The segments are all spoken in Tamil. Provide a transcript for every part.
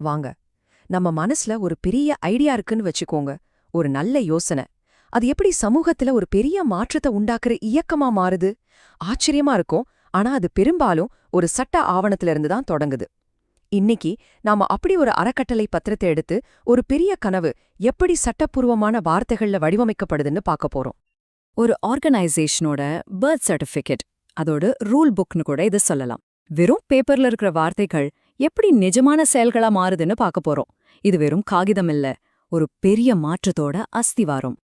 வாங்க. நம்ம மனசுல ஒரு பெரிய ஐடியா இருக்குன்னு வச்சுக்கோங்க. ஒரு நல்ல யோசனை. அது எப்படி சமூகத்துல ஒரு பெரிய மாற்றத்தை உண்டாக்குற இயக்கமா மாறுது? ஆச்சரியமா இருக்கும். ஆனா அது பெரும்பாலும் ஒரு சட்ட ஆவணத்துல இருந்து தான் தொடங்குது. இன்னைக்கு நாம அப்படி ஒரு அறக்கட்டளை பத்திரத்தை எடுத்து ஒரு பெரிய கனவு எப்படி சட்டப்பூர்வமான வார்த்தைகள்ல வடிவமைக்கப்படுதுன்னு பார்க்க போறோம். ஒரு ஆர்கனைசேஷனோட பர்த் சர்டிஃபிகேட் அதோட ரூல் புக்னு கூட இதை சொல்லலாம். வெறும் பேப்பர்ல இருக்கிற வார்த்தைகள் எப்படி நிஜமான செயல்களா மாறுதுன்னு பார்க்க போறோம். இது வெறும் காகிதம் இல்ல ஒரு பெரிய மாற்றத்தோட அஸ்திவாரம்.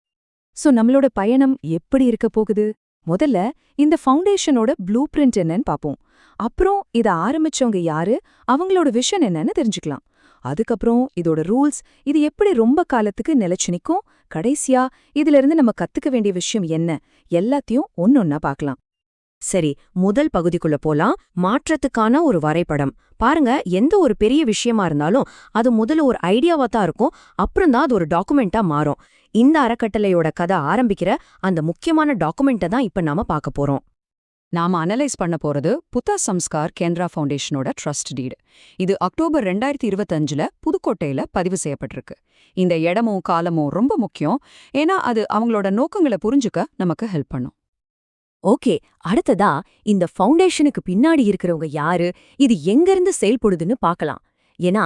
சோ நம்மளோட பயணம் எப்படி இருக்க போகுது? முதல்ல இந்த ஃபவுண்டேஷனோட ப்ளூ பிரிண்ட் என்னன்னு பாப்போம் அப்புறம் இத ஆரம்பிச்சவங்க யாரு? அவங்களோட விஷன் என்னன்னு தெரிஞ்சுக்கலாம். அதுக்கப்புறம் இதோட ரூல்ஸ் இது எப்படி ரொம்ப காலத்துக்கு நிலைச்சு நிற்கும் கடைசியா இதுல இருந்து நம்ம கத்துக்க வேண்டிய விஷயம் என்ன? எல்லாத்தையும் ஒன்னொன்னா பார்க்கலாம். சரி முதல் பகுதிக்குள்ள போலாம். மாற்றத்துக்கான ஒரு வரைபடம். பாருங்க எந்த ஒரு பெரிய விஷயமா இருந்தாலும் அது முதல்ல ஒரு ஐடியாவா தான் இருக்கும். அப்புறம் தான் அது ஒரு டாக்குமெண்டா மாறும். இந்த அறக்கட்டளையோட கதை ஆரம்பிக்கிற அந்த முக்கியமான டாக்குமெண்ட்டை தான் இப்ப நாம பார்க்க போறோம். நாம அனலைஸ் பண்ண போறது புத்தா சம்ஸ்கார் கேந்திரா ஃபவுண்டேஷனோட ட்ரஸ்ட் டீடு இது அக்டோபர் ரெண்டாயிரத்தி இருபத்தஞ்சுல புதுக்கோட்டையில பதிவு செய்யப்பட்டிருக்கு. இந்த இடமும் காலமும் ரொம்ப முக்கியம். ஏன்னா அது அவங்களோட நோக்கங்களை புரிஞ்சுக்க நமக்கு ஹெல்ப் பண்ணும். ஓகே அடுத்ததா இந்த ஃபவுண்டேஷனுக்கு பின்னாடி இருக்கிறவங்க யாரு இது எங்கிருந்து செயல்படுதுன்னு பார்க்கலாம் ஏன்னா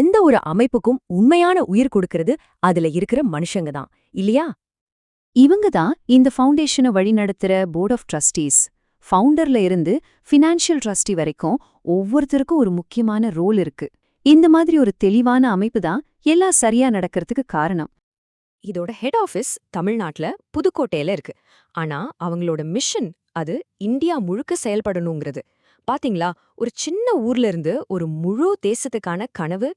எந்த ஒரு அமைப்புக்கும் உண்மையான உயிர் கொடுக்கறது அதுல இருக்கிற மனுஷங்க தான் இல்லையா? இவங்க தான் இந்த ஃபவுண்டேஷனை வழிநடத்துற போர்ட் ஆஃப் ட்ரஸ்டீஸ். ஃபவுண்டர்ல இருந்து ஃபினான்ஷியல் ட்ரஸ்டி வரைக்கும் ஒவ்வொருத்தருக்கும் ஒரு முக்கியமான ரோல் இருக்கு. இந்த மாதிரி ஒரு தெளிவான அமைப்பு தான் எல்லாம் சரியா நடக்கிறதுக்கு காரணம். இதோட ஹெட் ஆஃபீஸ் தமிழ்நாட்டுல புதுக்கோட்டையில இருக்கு. ஆனா அவங்களோட மிஷன் அது இந்தியா முழுக்க செயல்படணுங்கிறது. பாத்தீங்களா? ஒரு சின்ன ஊர்ல இருந்து ஒரு முழு தேசத்துக்கான கனவு.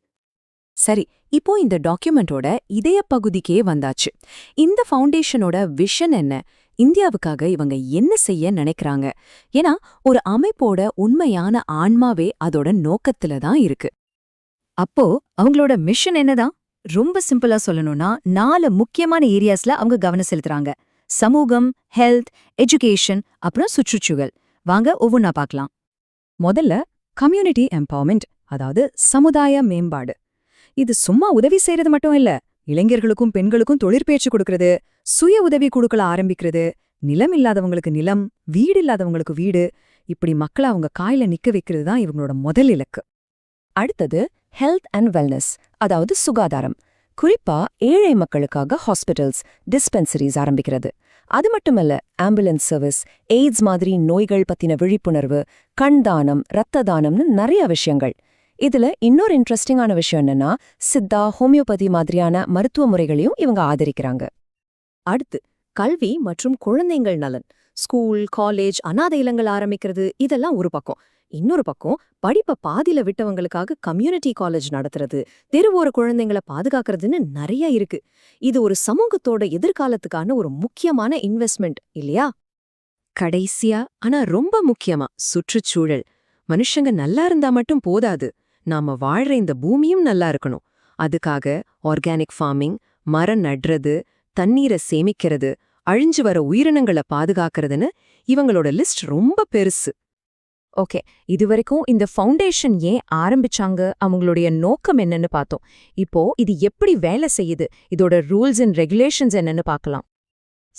சரி இப்போ இந்த டாக்குமெண்டோட இதய பகுதிக்கே வந்தாச்சு. இந்த ஃபவுண்டேஷனோட விஷன் என்ன? இந்தியாவுக்காக இவங்க என்ன செய்ய நினைக்கிறாங்க? ஏன்னா ஒரு அமைப்போட உண்மையான ஆன்மாவே அதோட நோக்கத்துல தான் இருக்கு. அப்போ அவங்களோட மிஷன் என்னதான்? ரொம்ப சிம்பிளா சொல்லணும்னா நாலு முக்கியமான ஏரியாஸ்ல அவங்க கவனம் செலுத்துறாங்க. சமூகம் ஹெல்த் எஜுகேஷன் அப்புறம் சுற்றுச்சூழல். வாங்க ஒவ்வொன்னா பார்க்கலாம். முதல்ல கம்யூனிட்டி எம்பவர்மெண்ட் அதாவது சமுதாய மேம்பாடு. இது சும்மா உதவி செய்யறது மட்டும் இல்ல இளைஞர்களுக்கும் பெண்களுக்கும் தொழிற்பயிற்சி கொடுக்கறது சுய உதவி கொடுக்கல ஆரம்பிக்கிறது நிலம் இல்லாதவங்களுக்கு நிலம் வீடு இல்லாதவங்களுக்கு வீடு இப்படி மக்களை அவங்க காயில நிக்க வைக்கிறது தான் இவங்களோட முதல் இலக்கு. அடுத்தது ஹெல்த் அண்ட் வெல்னஸ் அதாவது சுகாதாரம். குறிப்பா ஏழை மக்களுக்காக ஹாஸ்பிட்டல்ஸ் டிஸ்பென்சரிஸ் ஆரம்பிக்கிறது. அது மட்டுமல்ல ஆம்புலன்ஸ் சர்வீஸ் எய்ட்ஸ் மாதிரி நோய்கள் பத்தின விழிப்புணர்வு கண் தானம் ரத்த தானம்னு நிறைய விஷயங்கள். இதுல இன்னொரு இன்ட்ரெஸ்டிங்கான விஷயம் என்னன்னா சித்தா ஹோமியோபதி மாதிரியான மருத்துவ முறைகளையும் இவங்க ஆதரிக்கிறாங்க. அடுத்து கல்வி மற்றும் குழந்தைங்கள் நலன். ஸ்கூல் காலேஜ் அனாதை இல்லங்கள் ஆரம்பிக்கிறது இதெல்லாம் ஒரு பக்கம். இன்னொரு பக்கம் படிப்பை பாதியில விட்டவங்களுக்காக கம்யூனிட்டி காலேஜ் நடத்துறது தெருவோர குழந்தைங்கள பாதுகாக்கிறதுன்னு நிறைய இருக்கு. இது ஒரு சமூகத்தோட எதிர்காலத்துக்கான ஒரு முக்கியமான இன்வெஸ்ட்மெண்ட் இல்லையா? கடைசியா ஆனா ரொம்ப முக்கியமா சுற்றுச்சூழல். மனுஷங்க நல்லா இருந்தா மட்டும் போதாது. நாம வாழ்ற இந்த பூமியும் நல்லா இருக்கணும். அதுக்காக ஆர்கானிக் ஃபார்மிங் மரம் நடுறது தண்ணீரை சேமிக்கிறது அழிஞ்சு வர உயிரினங்களை பாதுகாக்கிறதுன்னு இவங்களோட லிஸ்ட் ரொம்ப பெருசு. ஓகே இதுவரைக்கும் இந்த ஃபவுண்டேஷன் ஏன் ஆரம்பிச்சாங்க? அவங்களுடைய நோக்கம் என்னன்னு பார்த்தோம். இப்போ இது எப்படி வேலை செய்யுது? இதோட ரூல்ஸ் அண்ட் ரெகுலேஷன்ஸ் என்னன்னு பார்க்கலாம்.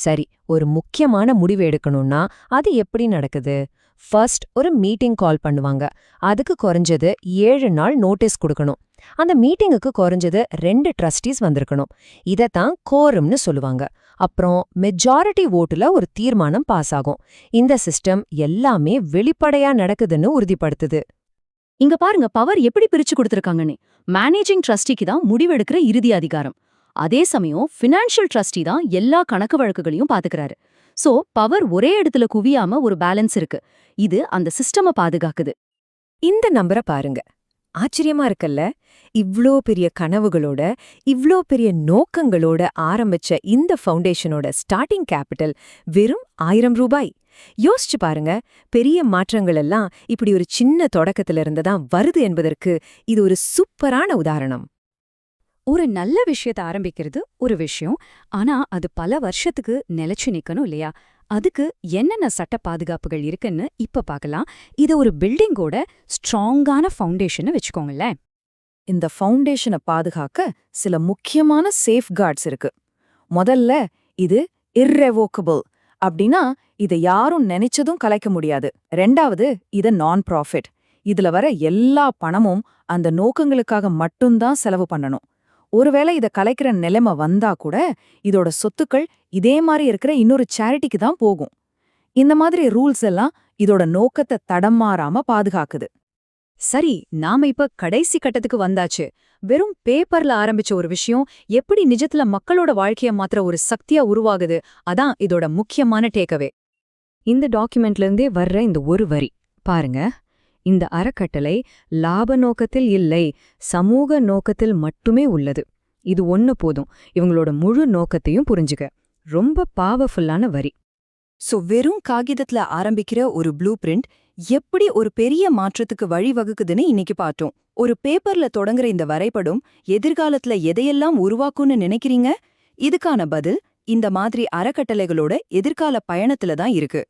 சரி ஒரு முக்கியமான முடிவு எடுக்கணும்னா அது எப்படி நடக்குது? ஃபர்ஸ்ட் ஒரு மீட்டிங் கால் பண்ணுவாங்க. அதுக்கு குறைஞ்சது ஏழு நாள் நோட்டீஸ் கொடுக்கணும். அந்த மீட்டிங்குக்கு குறைஞ்சது ரெண்டு ட்ரஸ்டீஸ் வந்திருக்கணும். இதத்தான் கோரம்னு சொல்லுவாங்க. அப்புறம் மெஜாரிட்டி ஓட்டுல ஒரு தீர்மானம் பாஸ் ஆகும். இந்த சிஸ்டம் எல்லாமே வெளிப்படையா நடக்குதுன்னு உறுதிப்படுத்துது. இங்க பாருங்க பவர் எப்படி பிரிச்சு கொடுத்திருக்காங்கன்னு. மேனேஜிங் ட்ரஸ்டிக்கு தான் முடிவெடுக்கிற இறுதி அதிகாரம். அதே சமயம் ஃபினான்ஷியல் ட்ரஸ்டி தான் எல்லா கணக்கு வழக்குகளையும் பாத்துக்கிறாரு சோ பவர் ஒரே இடத்துல குவியாம ஒரு பேலன்ஸ் இருக்கு. இது அந்த சிஸ்டம பாதுகாக்குது. இந்த நம்பரை பாருங்க. ஆச்சரியமா இருக்கல்ல? இவ்ளோ பெரிய கனவுகளோட இவ்ளோ பெரிய நோக்கங்களோட ஆரம்பிச்ச இந்த ஃபவுண்டேஷனோட ஸ்டார்டிங் கேபிட்டல் வெறும் ஆயிரம் ரூபாய். யோசிச்சு பாருங்க. பெரிய மாற்றங்கள் எல்லாம் இப்படி ஒரு சின்ன தொடக்கத்துல இருந்துதான் வருது என்பதற்கு இது ஒரு சூப்பரான உதாரணம். ஒரு நல்ல விஷயத்த ஆரம்பிக்கிறது ஒரு விஷயம். ஆனா அது பல வருஷத்துக்கு நிலைச்சு நிக்கணும் இல்லையா? அதுக்கு என்னென்ன சட்ட பாதுகாப்புகள் இருக்குன்னு இப்ப பார்க்கலாம் இது ஒரு பில்டிங்கோட ஸ்ட்ராங்கான ஃபவுண்டேஷன் வச்சுக்கோங்களேன். இந்த ஃபவுண்டேஷனை பாதுகாக்க சில முக்கியமான சேஃப்கார்ட்ஸ் இருக்கு. முதல்ல இது இர்ரெவோக்கபிள் அப்படின்னா இதை யாரும் நினைச்சதும் கலைக்க முடியாது. ரெண்டாவது இது நான் ப்ராஃபிட் இதுல வர எல்லா பணமும் அந்த நோக்கங்களுக்காக மட்டும்தான் செலவு பண்ணணும். ஒருவேளை இத கலைக்கிற நிலைமை வந்தா கூட இதோட சொத்துக்கள் இதே மாதிரி இருக்கிற இன்னொரு சேரிட்டிக்கு தான் போகும். இந்த மாதிரி ரூல்ஸ் எல்லாம் இதோட நோக்கத்தை தடமாறாம பாதுகாக்குது. சரி நாம இப்ப கடைசி கட்டத்துக்கு வந்தாச்சு. வெறும் பேப்பர்ல ஆரம்பிச்ச ஒரு விஷயம் எப்படி நிஜத்துல மக்களோட வாழ்க்கைய மாத்திர ஒரு சக்தியா உருவாகுது? அதான் இதோட முக்கியமான டேக்கவே இந்த டாக்குமெண்ட்ல இருந்தே வர்ற இந்த ஒரு வரி. பாருங்க. இந்த அறக்கட்டளை லாப நோக்கத்தில் இல்லை சமூக நோக்கத்தில் மட்டுமே உள்ளது. இது ஒன்னு போதும். இவங்களோட முழு நோக்கத்தையும் புரிஞ்சுக்க. ரொம்ப பாவர்ஃபுல்லான வரி. சோ வெறும் காகிதத்துல ஆரம்பிக்கிற ஒரு ப்ளூ பிரிண்ட் எப்படி ஒரு பெரிய மாற்றத்துக்கு வழிவகுக்குதுன்னு இன்னைக்கு பார்த்தோம். ஒரு பேப்பர்ல தொடங்குற இந்த வரைபடம் எதிர்காலத்துல எதையெல்லாம் உருவாக்கும்னு நினைக்கிறீங்க? இதுக்கான பதில் இந்த மாதிரி அறக்கட்டளைகளோட எதிர்கால பயணத்துல தான் இருக்கு.